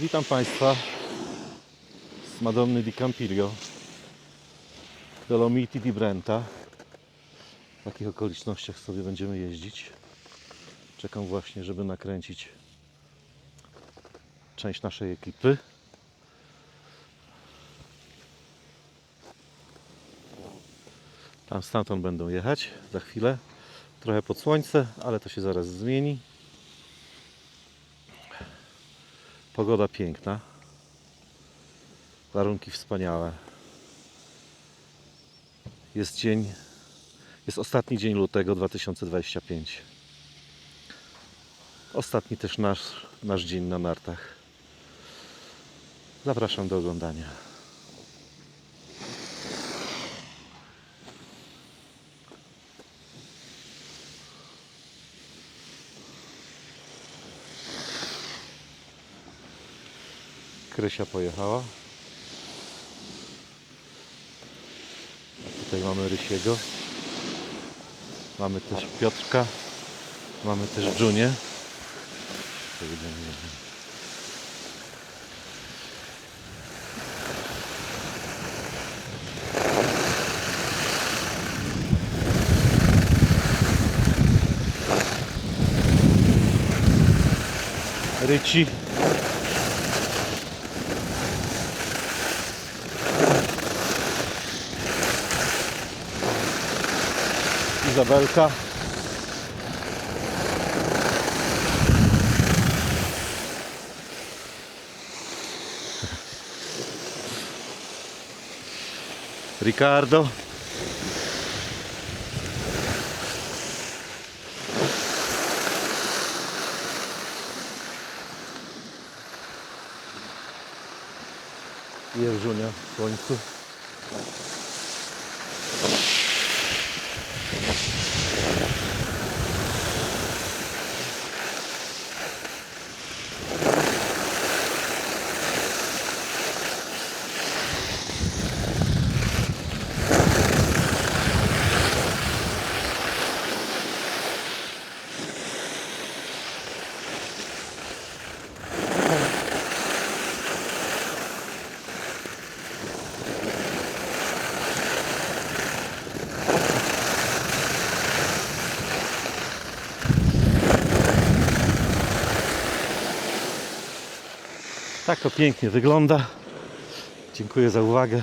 Witam Państwa. Z Madonny di Campiglio. Dolomiti di Brenta. W takich okolicznościach sobie będziemy jeździć. Czekam właśnie, żeby nakręcić część naszej ekipy. Tam stamtąd będą jechać za chwilę. Trochę pod słońce, ale to się zaraz zmieni Pogoda piękna. Warunki wspaniałe. Jest dzień, jest ostatni dzień lutego 2025. Ostatni też nasz, nasz dzień na nartach. Zapraszam do oglądania. Krysia pojechała. A tutaj mamy Rysiego. Mamy też Piotrka. Mamy też Dżunię. Ryci. Izabelka. Ricardo. Jerżunia w słońcu. Tak to pięknie wygląda. Dziękuję za uwagę.